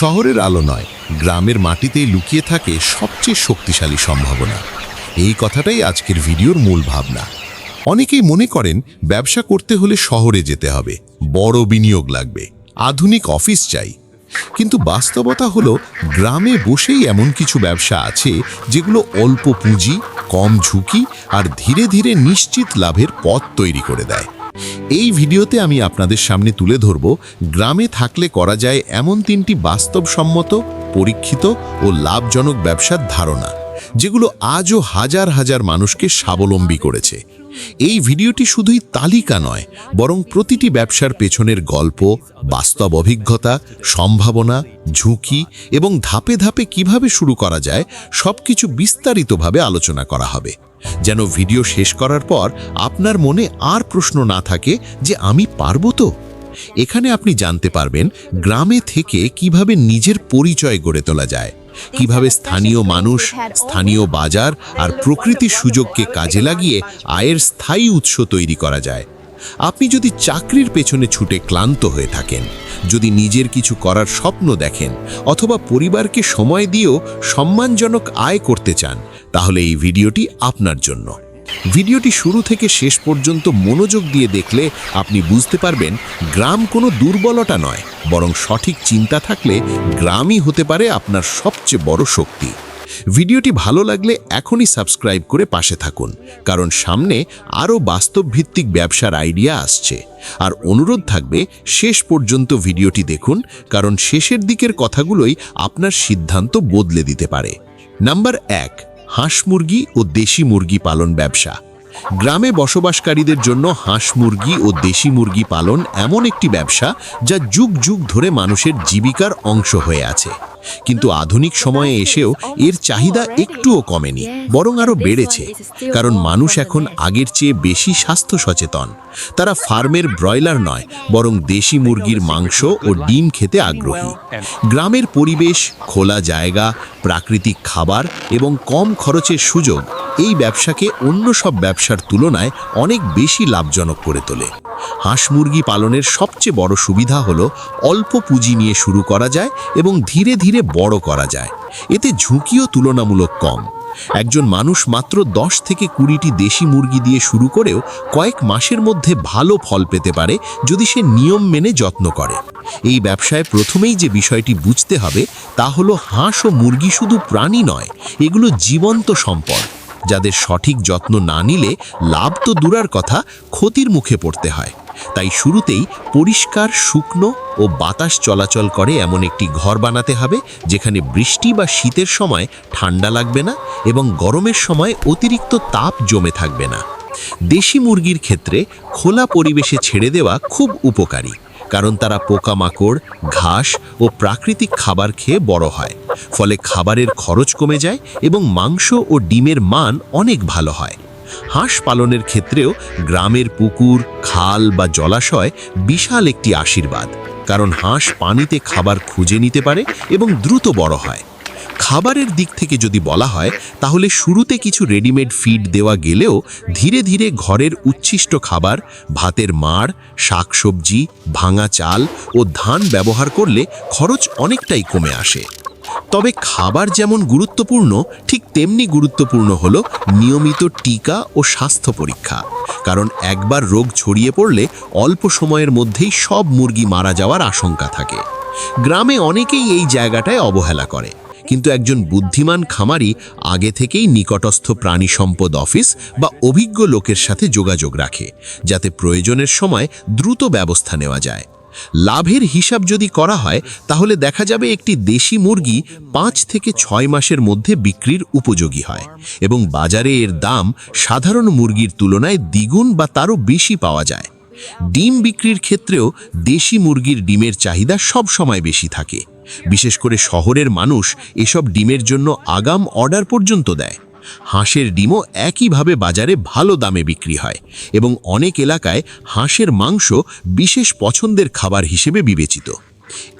শহরের আলো নয়, গ্রামের মাটিতেই লুকিয়ে থাকে সবচেয়ে শক্তিশালী সম্ভাবনা। এই কথাটাই আজকের ভিডিওর মূল ভাবনা। অনেকেই মনে করেন, ব্যবসা করতে হলে শহরে যেতে হবে, বড় বিনিয়োগ লাগবে, আধুনিক অফিস চাই। কিন্তু বাস্তবতা হলো, গ্রামে বসেই এমন কিছু ব্যবসা আছে, যেগুলো অল্প পুঁজি, কম ঝুঁকি আর ধীরে ধীরে নিশ্চিত লাভের পথ তৈরি করে দেয়। এই ভিডিওতে আমি আপনাদের সামনে তুলে ধরব, গ্রামে থাকলে করা যায় এমন তিনটি বাস্তবসম্মত, পরীক্ষিত ও লাভজনক ব্যবসার ধারণা, যেগুলো আজও হাজার হাজার মানুষকে স্বাবলম্বী করেছে। এই ভিডিওটি শুধুই তালিকা নয়, বরং প্রতিটি ব্যবসার পেছনের গল্প, বাস্তব অভিজ্ঞতা, সম্ভাবনা, ঝুঁকি এবং ধাপে ধাপে কীভাবে শুরু করা যায় সবকিছু বিস্তারিতভাবে আলোচনা করা হবে। যেন ভিডিও শেষ করার পর আপনার মনে আর প্রশ্ন না থাকে যে আমি পারব তো? এখানে আপনি জানতে পারবেন গ্রামে থেকে কীভাবে নিজের পরিচয় গড়ে তোলা যায়, কীভাবে স্থানীয় মানুষ, স্থানীয় বাজার আর প্রকৃতির সুযোগকে কাজে লাগিয়ে আয়ের স্থায়ী উৎস তৈরি করা যায়। আপনি যদি চাকরির পেছনে ছুটে ক্লান্ত হয়ে থাকেন, যদি নিজের কিছু করার স্বপ্ন দেখেন অথবা পরিবারকে সময় দিয়েও সম্মানজনক আয় করতে চান তাহলে এই ভিডিওটি আপনার জন্য। ভিডিওটি শুরু থেকে শেষ পর্যন্ত মনোযোগ দিয়ে দেখলে আপনি বুঝতে পারবেন গ্রাম কোনো দুর্বলতা নয়, বরং সঠিক চিন্তা থাকলে গ্রামই হতে পারে আপনার সবচেয়ে বড় শক্তি। ভিডিওটি ভালো লাগলে এখনই সাবস্ক্রাইব করে পাশে থাকুন, কারণ সামনে আরও বাস্তবভিত্তিক ব্যবসার আইডিয়া আসছে। আর অনুরোধ থাকবে, শেষ পর্যন্ত ভিডিওটি দেখুন, কারণ শেষের দিকের কথাগুলোই আপনার সিদ্ধান্ত বদলে দিতে পারে। নাম্বার এক হাঁস মুরগি ও দেশি মুরগি পালন ব্যবসা। গ্রামে বসবাসকারীদের জন্য হাঁস মুরগি ও দেশি মুরগি পালন এমন একটি ব্যবসা যা যুগ যুগ ধরে মানুষের জীবিকার অংশ হয়ে আছে। কিন্তু আধুনিক সময়ে এসেও এর চাহিদা একটুও কমেনি, বরং আরও বেড়েছে, কারণ মানুষ এখন আগের চেয়ে বেশি স্বাস্থ্য সচেতন। তারা ফার্মের ব্রয়লার নয়, বরং দেশি মুরগির মাংস ও ডিম খেতে আগ্রহী। গ্রামের পরিবেশ, খোলা জায়গা, প্রাকৃতিক খাবার এবং কম খরচের সুযোগ, এই ব্যবসাকে অন্য সব ব্যবসার তুলনায় অনেক বেশি লাভজনক করে তোলে। হাঁস মুরগি পালনের সবচেয়ে বড় সুবিধা হলো অল্প পুঁজি নিয়ে শুরু করা যায় এবং ধীরে ধীরে বড় করা যায়। এতে ঝুঁকিও তুলনামূলক কম। একজন মানুষ মাত্র দশ থেকে কুড়িটি দেশি মুরগি দিয়ে শুরু করেও কয়েক মাসের মধ্যে ভালো ফল পেতে পারে যদি সে নিয়ম মেনে যত্ন করে। এই ব্যবসায় প্রথমেই যে বিষয়টি বুঝতে হবে তা হলো হাঁস ও মুরগি শুধু প্রাণী নয়, এগুলো জীবন্ত সম্পদ। যাদের সঠিক যত্ন না নিলে লাভ তো দূরার কথা, ক্ষতির মুখে পড়তে হয়। তাই শুরুতেই পরিষ্কার, শুকনো ও বাতাস চলাচল করে এমন একটি ঘর বানাতে হবে, যেখানে বৃষ্টি বা শীতের সময় ঠান্ডা লাগবে না এবং গরমের সময় অতিরিক্ত তাপ জমে থাকবে না। দেশি মুরগির ক্ষেত্রে খোলা পরিবেশে ছেড়ে দেওয়া খুব উপকারী। কারণ তারা পোকামাকড়, ঘাস ও প্রাকৃতিক খাবার খেয়ে বড় হয়। ফলে খাবারের খরচ কমে যায় এবং মাংস ও ডিমের মান অনেক ভালো হয়। হাঁস পালনের ক্ষেত্রেও গ্রামের পুকুর, খাল বা জলাশয় বিশাল একটি আশীর্বাদ। কারণ হাঁস পানিতে খাবার খুঁজে নিতে পারে এবং দ্রুত বড় হয়। খাবারের দিক থেকে যদি বলা হয়, তাহলে শুরুতে কিছু রেডিমেড ফিড দেওয়া গেলেও ধীরে ধীরে ঘরের উচ্ছিষ্ট খাবার, ভাতের মাড়, শাকসবজি, ভাঙা চাল ও ধান ব্যবহার করলে খরচ অনেকটাই কমে আসে। তবে খাবার যেমন গুরুত্বপূর্ণ, ঠিক তেমনি গুরুত্বপূর্ণ হলো নিয়মিত টিকা ও স্বাস্থ্য পরীক্ষা। কারণ একবার রোগ ছড়িয়ে পড়লে অল্প সময়ের মধ্যেই সব মুরগি মারা যাওয়ার আশঙ্কা থাকে। গ্রামে অনেকেই এই জায়গাটায় অবহেলা করে। কিন্তু একজন বুদ্ধিমান খামারি আগে থেকেই নিকটস্থ প্রাণী সম্পদ অফিস বা অভিজ্ঞ লোকের সাথে যোগাযোগ রাখে, যাতে প্রয়োজনের সময় দ্রুত ব্যবস্থা নেওয়া যায়। লাভের হিসাব যদি করা হয়, তাহলে দেখা যাবে একটি দেশি মুরগি পাঁচ থেকে ছয় মাসের মধ্যে বিক্রির উপযোগী হয় এবং বাজারে এর দাম সাধারণ মুরগির তুলনায় দ্বিগুণ বা তারও বেশি পাওয়া যায়। ডিম বিক্রির ক্ষেত্রেও দেশি মুরগির ডিমের চাহিদা সব সময় বেশি থাকে। বিশেষ করে শহরের মানুষ এসব ডিমের জন্য আগাম অর্ডার পর্যন্ত দেয়। হাঁসের ডিমও একইভাবে বাজারে ভালো দামে বিক্রি হয় এবং অনেক এলাকায় হাঁসের মাংস বিশেষ পছন্দের খাবার হিসেবে বিবেচিত।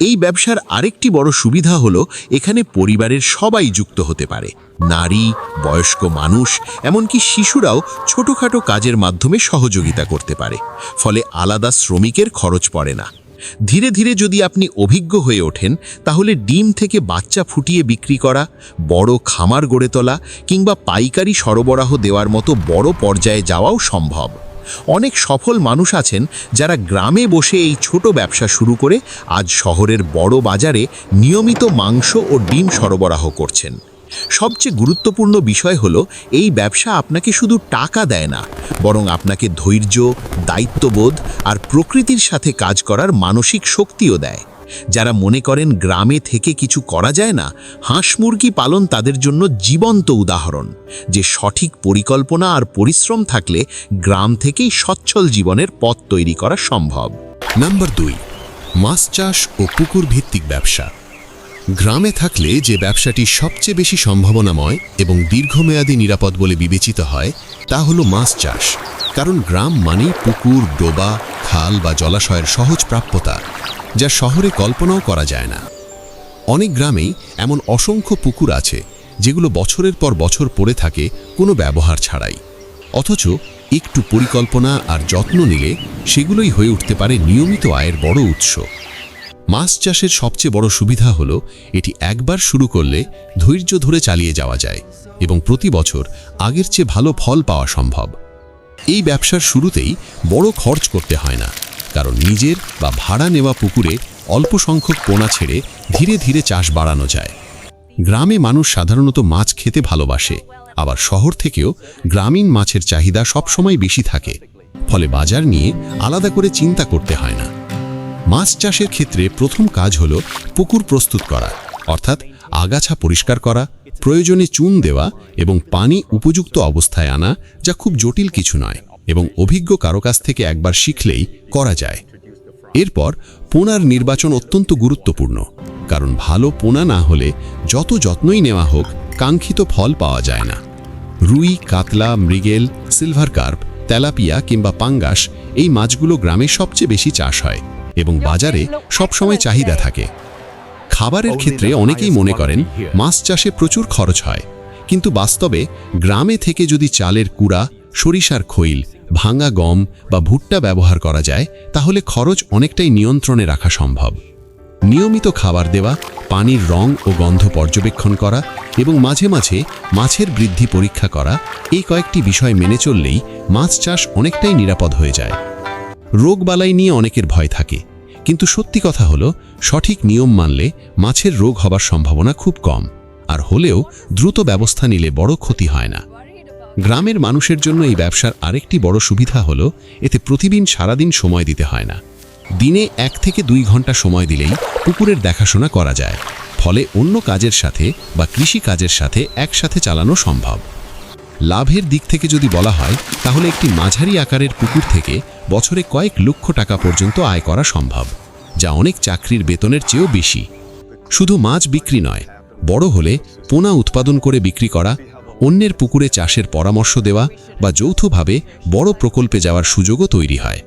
এই ব্যবসার আরেকটি বড় সুবিধা হলো এখানে পরিবারের সবাই যুক্ত হতে পারে। নারী, বয়স্ক মানুষ, এমনকি শিশুরাও ছোটোখাটো কাজের মাধ্যমে সহযোগিতা করতে পারে। ফলে আলাদা শ্রমিকের খরচ পড়ে না। ধীরে ধীরে যদি আপনি অভিজ্ঞ হয়ে ওঠেন, তাহলে ডিম থেকে বাচ্চা ফুটিয়ে বিক্রি করা, বড় খামার গড়ে তোলা কিংবা পাইকারি সরবরাহ দেওয়ার মতো বড় পর্যায়ে যাওয়াও সম্ভব। অনেক সফল মানুষ আছেন যারা গ্রামে বসে এই ছোট ব্যবসা শুরু করে আজ শহরের বড় বাজারে নিয়মিত মাংস ও ডিম সরবরাহ করছেন। সবচেয়ে গুরুত্বপূর্ণ বিষয় হলো, এই ব্যবসা আপনাকে শুধু টাকা দেয় না, বরং আপনাকে ধৈর্য, দায়িত্ববোধ আর প্রকৃতির সাথে কাজ করার মানসিক শক্তিও দেয়। যারা মনে করেন গ্রামে থেকে কিছু করা যায় না, হাঁস মুরগি পালন তাদের জন্য জীবন্ত উদাহরণ, যে সঠিক পরিকল্পনা আর পরিশ্রম থাকলে গ্রাম থেকেই সচ্ছল জীবনের পথ তৈরি করা সম্ভব। নাম্বার দুই, মাছ চাষ ও পুকুর ভিত্তিক ব্যবসা। গ্রামে থাকলে যে ব্যবসাটি সবচেয়ে বেশি সম্ভাবনাময় এবং দীর্ঘমেয়াদী নিরাপদ বলে বিবেচিত হয়, তা হলো মাছ চাষ। কারণ গ্রাম মানেই পুকুর, ডোবা, খাল বা জলাশয়ের সহজ প্রাপ্যতা, যা শহরে কল্পনাও করা যায় না। অনেক গ্রামেই এমন অসংখ্য পুকুর আছে, যেগুলো বছরের পর বছর পড়ে থাকে কোনো ব্যবহার ছাড়াই। অথচ একটু পরিকল্পনা আর যত্ন নিলে সেগুলোই হয়ে উঠতে পারে নিয়মিত আয়ের বড় উৎস। মাছ চাষের সবচেয়ে বড় সুবিধা হল, এটি একবার শুরু করলে ধৈর্য ধরে চালিয়ে যাওয়া যায় এবং প্রতি বছর আগের চেয়ে ভালো ফল পাওয়া সম্ভব। এই ব্যবসার শুরুতেই বড় খরচ করতে হয় না, কারণ নিজের বা ভাড়া নেওয়া পুকুরে অল্প সংখ্যক পোনা ছেড়ে ধীরে ধীরে চাষ বাড়ানো যায়। গ্রামে মানুষ সাধারণত মাছ খেতে ভালোবাসে, আবার শহর থেকেও গ্রামীণ মাছের চাহিদা সবসময় বেশি থাকে। ফলে বাজার নিয়ে আলাদা করে চিন্তা করতে হয় না। মাছ চাষের ক্ষেত্রে প্রথম কাজ হল পুকুর প্রস্তুত করা, অর্থাৎ আগাছা পরিষ্কার করা, প্রয়োজনে চুন দেওয়া এবং পানি উপযুক্ত অবস্থায় আনা যা খুব জটিল কিছু নয় এবং অভিজ্ঞ কারও কাছ থেকে একবার শিখলেই করা যায়। এরপর পোনার নির্বাচন অত্যন্ত গুরুত্বপূর্ণ, কারণ ভালো পোনা না হলে যত যত্নই নেওয়া হোক কাঙ্ক্ষিত ফল পাওয়া যায় না। রুই, কাতলা, মৃগেল, সিলভার কার্প, তেলাপিয়া কিংবা পাঙ্গাস এই মাছগুলো গ্রামে সবচেয়ে বেশি চাষ হয়। এবং বাজারে সবসময় চাহিদা থাকে। খাবারের ক্ষেত্রে অনেকেই মনে করেন মাছ চাষে প্রচুর খরচ হয়। কিন্তু বাস্তবে গ্রামে থেকে যদি চালের কুড়া সরিষার খৈল ভাঙা গম বা ভুট্টা ব্যবহার করা যায় তাহলে খরচ অনেকটাই নিয়ন্ত্রণে রাখা সম্ভব। নিয়মিত খাবার দেওয়া পানির রং ও গন্ধ পর্যবেক্ষণ করা এবং মাঝে মাঝে মাছের বৃদ্ধি পরীক্ষা করা এই কয়েকটি বিষয় মেনে চললেই মাছ চাষ অনেকটাই নিরাপদ হয়ে যায়। রোগবালাই নিয়ে অনেকের ভয় থাকে। কিন্তু সত্যি কথা হলো, সঠিক নিয়ম মানলে মাছের রোগ হবার সম্ভাবনা খুব কম, আর হলেও দ্রুত ব্যবস্থা নিলে বড় ক্ষতি হয় না। গ্রামের মানুষের জন্য এই ব্যবসার আরেকটি বড় সুবিধা হলো, এতে প্রতিদিন সারাদিন সময় দিতে হয় না। দিনে এক থেকে দুই ঘণ্টা সময় দিলেই পুকুরের দেখাশোনা করা যায়, ফলে অন্য কাজের সাথে বা কৃষি কাজের সাথে একসাথে চালানো সম্ভব। লাভের দিক থেকে যদি বলা হয়, তাহলে একটি মাঝারি আকারের পুকুর থেকে বছরে কয়েক লক্ষ টাকা পর্যন্ত আয় করা সম্ভব, যা অনেক চাকরির বেতনের চেয়েও বেশি। শুধু মাছ বিক্রি নয়, বড় হলে পোনা উৎপাদন করে বিক্রি করা, অন্যের পুকুরে চাষের পরামর্শ দেওয়া বা যৌথভাবে বড় প্রকল্পে যাওয়ার সুযোগও তৈরি হয়।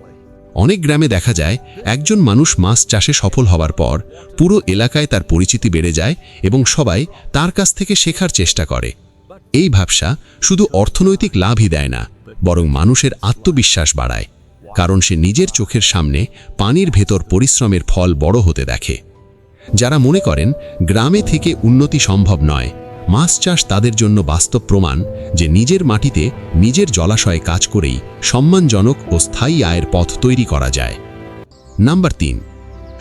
অনেক গ্রামে দেখা যায়, একজন মানুষ মাছ চাষে সফল হবার পর পুরো এলাকায় তার পরিচিতি বেড়ে যায় এবং সবাই তার কাছ থেকে শেখার চেষ্টা করে। এই ভাবসা শুধু অর্থনৈতিক লাভই দেয় না, বরং মানুষের আত্মবিশ্বাস বাড়ায়, কারণ সে নিজের চোখের সামনে পানির ভেতর পরিশ্রমের ফল বড় হতে দেখে। যারা মনে করেন, গ্রামে থেকে উন্নতি সম্ভব নয়, মাছ চাষ তাদের জন্য বাস্তব প্রমাণ যে নিজের মাটিতে নিজের জলাশয়ে কাজ করেই সম্মানজনক ও স্থায়ী আয়ের পথ তৈরি করা যায়। নাম্বার তিন,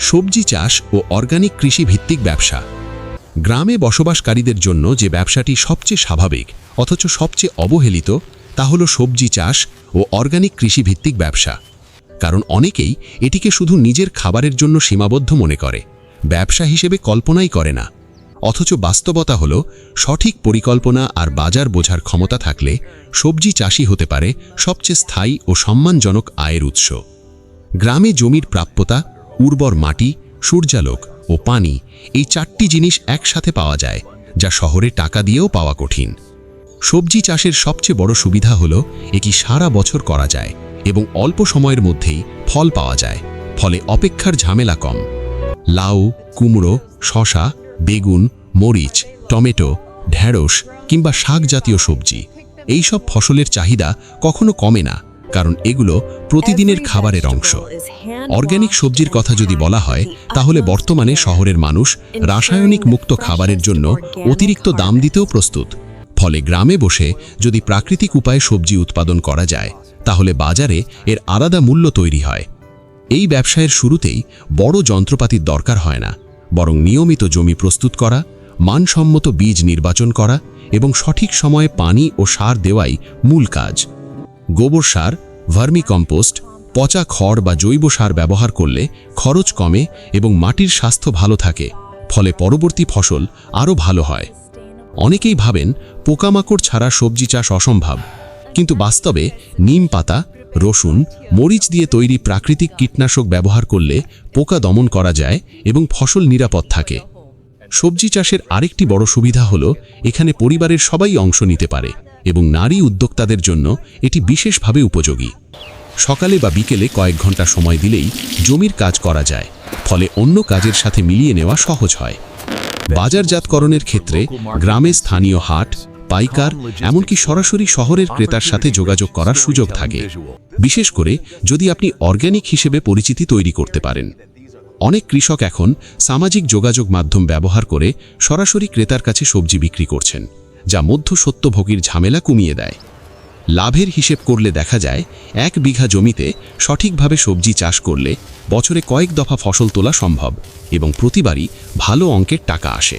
সবজি চাষ ও অর্গানিক কৃষি ভিত্তিক ব্যবসা। গ্রামে বসবাসকারীদের জন্য যে ব্যবসাটি সবচেয়ে স্বাভাবিক, অথচ সবচেয়ে অবহেলিত, তা হল সবজি চাষ ও অর্গানিক কৃষিভিত্তিক ব্যবসা। কারণ অনেকেই এটিকে শুধু নিজের খাবারের জন্য সীমাবদ্ধ মনে করে, ব্যবসা হিসেবে কল্পনাই করে না। অথচ বাস্তবতা হল, সঠিক পরিকল্পনা আর বাজার বোঝার ক্ষমতা থাকলে সবজি চাষই হতে পারে সবচেয়ে স্থায়ী ও সম্মানজনক আয়ের উৎস। গ্রামে জমির প্রাপ্যতা, উর্বর মাটি, সূর্যালোক ও পানি এই চারটি জিনিস একসাথে পাওয়া যায়, যা শহরে টাকা দিয়েও পাওয়া কঠিন। সবজি চাষের সবচেয়ে বড় সুবিধা হলো এটি সারা বছর করা যায় এবং অল্প সময়ের মধ্যেই ফল পাওয়া যায়, ফলে অপেক্ষার ঝামেলা কম। লাউ, কুমড়ো, শশা, বেগুন, মরিচ, টমেটো ঢ্যাঁড়স কিংবা শাক জাতীয় সবজি, এইসব ফসলের চাহিদা কখনো কমে না। কারণ এগুলো প্রতিদিনের খাবারের অংশ। অর্গ্যানিক সবজির কথা যদি বলা হয় তাহলে বর্তমানে শহরের মানুষ রাসায়নিক মুক্ত খাবারের জন্য অতিরিক্ত দাম দিতেও প্রস্তুত। ফলে গ্রামে বসে যদি প্রাকৃতিক উপায়ে সবজি উৎপাদন করা যায় তাহলে বাজারে এর আলাদা মূল্য তৈরি হয়। এই ব্যবসায়ের শুরুতেই বড় যন্ত্রপাতির দরকার হয় না বরং নিয়মিত জমি প্রস্তুত করা মানসম্মত বীজ নির্বাচন করা এবং সঠিক সময়ে পানি ও সার দেওয়াই মূল কাজ। গোবর সার ভার্মি কম্পোস্ট পচা খড় বা জৈব সার ব্যবহার করলে খরচ কমে এবং মাটির স্বাস্থ্য ভালো থাকে, ফলে পরবর্তী ফসল আরও ভালো হয়। অনেকেই ভাবেন পোকামাকড় ছাড়া সবজি চাষ অসম্ভব, কিন্তু বাস্তবে নিম পাতা, রসুন, মরিচ দিয়ে তৈরি প্রাকৃতিক কীটনাশক ব্যবহার করলে পোকা দমন করা যায় এবং ফসল নিরাপদ থাকে। সবজি চাষের আরেকটি বড় সুবিধা হল এখানে পরিবারের সবাই অংশ নিতে পারে। এবং নারী উদ্যোক্তাদের জন্য এটি বিশেষভাবে উপযোগী। সকালে বা বিকেলে কয়েক ঘণ্টা সময় দিলেই জমির কাজ করা যায়, ফলে অন্য কাজের সাথে মিলিয়ে নেওয়া সহজ হয়। বাজারজাতকরণের ক্ষেত্রে গ্রামে স্থানীয় হাট, পাইকার, এমনকি সরাসরি শহরের ক্রেতার সাথে যোগাযোগ করার সুযোগ থাকে। বিশেষ করে যদি আপনি অর্গ্যানিক হিসেবে পরিচিতি তৈরি করতে পারেন। অনেক কৃষক এখন সামাজিক যোগাযোগ মাধ্যম ব্যবহার করে সরাসরি ক্রেতার কাছে সবজি বিক্রি করছেন। যা মধ্য সত্যভোগীর ঝামেলা কমিয়ে দেয়। লাভের হিসেব করলে দেখা যায়, এক বিঘা জমিতে সঠিকভাবে সবজি চাষ করলে বছরে কয়েক দফা ফসল তোলা সম্ভব এবং প্রতিবারই ভালো অঙ্কের টাকা আসে।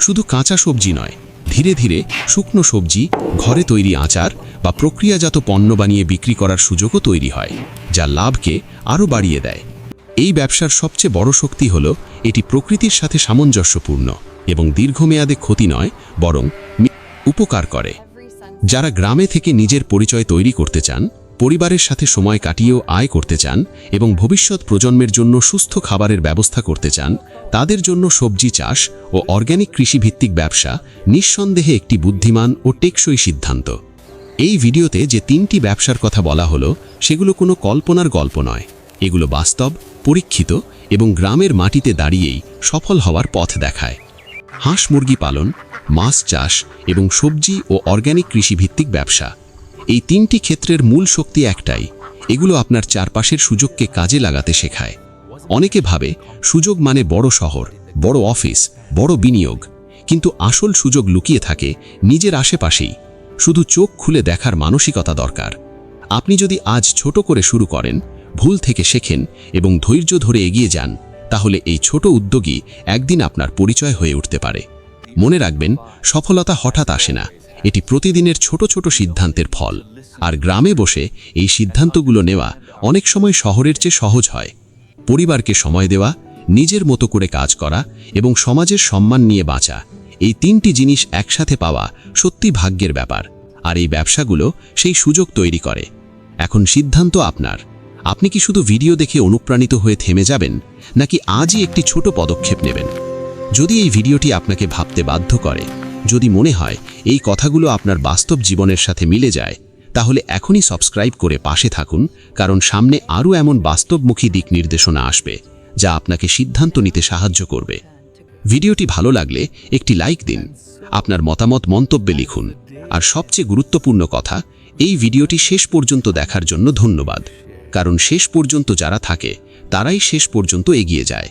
শুধু কাঁচা সবজি নয়, ধীরে ধীরে শুকনো সবজি, ঘরে তৈরি আচার বা প্রক্রিয়াজাত পণ্য বানিয়ে বিক্রি করার সুযোগও তৈরি হয়, যা লাভকে আরও বাড়িয়ে দেয়। এই ব্যবসার সবচেয়ে বড় শক্তি হল, এটি প্রকৃতির সাথে সামঞ্জস্যপূর্ণ এবং দীর্ঘমেয়াদে ক্ষতি নয়, বরং উপকার করে। যারা গ্রামে থেকে নিজের পরিচয় তৈরি করতে চান, পরিবারের সাথে সময় কাটিয়েও আয় করতে চান এবং ভবিষ্যৎ প্রজন্মের জন্য সুস্থ খাবারের ব্যবস্থা করতে চান, তাদের জন্য সবজি চাষ ও অর্গ্যানিক কৃষিভিত্তিক ব্যবসা নিঃসন্দেহে একটি বুদ্ধিমান ও টেকসই সিদ্ধান্ত। এই ভিডিওতে যে তিনটি ব্যবসার কথা বলা হলো, সেগুলো কোনো কল্পনার গল্প নয়। এগুলো বাস্তব, পরীক্ষিত এবং গ্রামের মাটিতে দাঁড়িয়েই সফল হওয়ার পথ দেখায়। হাঁস মুরগি পালন, মাছ চাষ এবং সবজি ও অর্গ্যানিক কৃষিভিত্তিক ব্যবসা। এই তিনটি ক্ষেত্রের মূল শক্তি একটাই, এগুলো আপনার চারপাশের সুযোগকে কাজে লাগাতে শেখায়। অনেকে ভাবে, সুযোগ মানে বড় শহর, বড় অফিস, বড় বিনিয়োগ। কিন্তু আসল সুযোগ লুকিয়ে থাকে নিজের আশেপাশেই। শুধু চোখ খুলে দেখার মানসিকতা দরকার। আপনি যদি আজ ছোট করে শুরু করেন, ভুল থেকে শেখেন এবং ধৈর্য ধরে এগিয়ে যান তাহলে এই ছোট উদ্যোগই একদিন আপনার পরিচয় হয়ে উঠতে পারে। মনে রাখবেন, সফলতা হঠাৎ আসে না। এটি প্রতিদিনের ছোট ছোট সিদ্ধান্তের ফল। আর গ্রামে বসে এই সিদ্ধান্তগুলো নেওয়া অনেক সময় শহরের চেয়ে সহজ হয়। পরিবারকে সময় দেওয়া, নিজের মতো করে কাজ করা এবং সমাজের সম্মান নিয়ে বাঁচা, এই তিনটি জিনিস একসাথে পাওয়া সত্যি ভাগ্যের ব্যাপার। আর এই ব্যবসাগুলো সেই সুযোগ তৈরি করে। এখন সিদ্ধান্ত আপনার। আপনি কি শুধু ভিডিও দেখে অনুপ্রাণিত হয়ে থেমে যাবেন, নাকি আজই একটি ছোট পদক্ষেপ নেবেন? যদি এই ভিডিওটি আপনাকে ভাবতে বাধ্য করে, যদি মনে হয় এই কথাগুলো আপনার বাস্তব জীবনের সাথে মিলে যায়, তাহলে এখনই সাবস্ক্রাইব করে পাশে থাকুন, কারণ সামনে আরও এমন বাস্তবমুখী দিক নির্দেশনা আসবে, যা আপনাকে সিদ্ধান্ত নিতে সাহায্য করবে। ভিডিওটি ভালো লাগলে একটি লাইক দিন, আপনার মতামত মন্তব্যে লিখুন, আর সবচেয়ে গুরুত্বপূর্ণ কথা, এই ভিডিওটি শেষ পর্যন্ত দেখার জন্য ধন্যবাদ। কারণ শেষ পর্যন্ত যারা থাকে তারাই শেষ পর্যন্ত এগিয়ে যায়।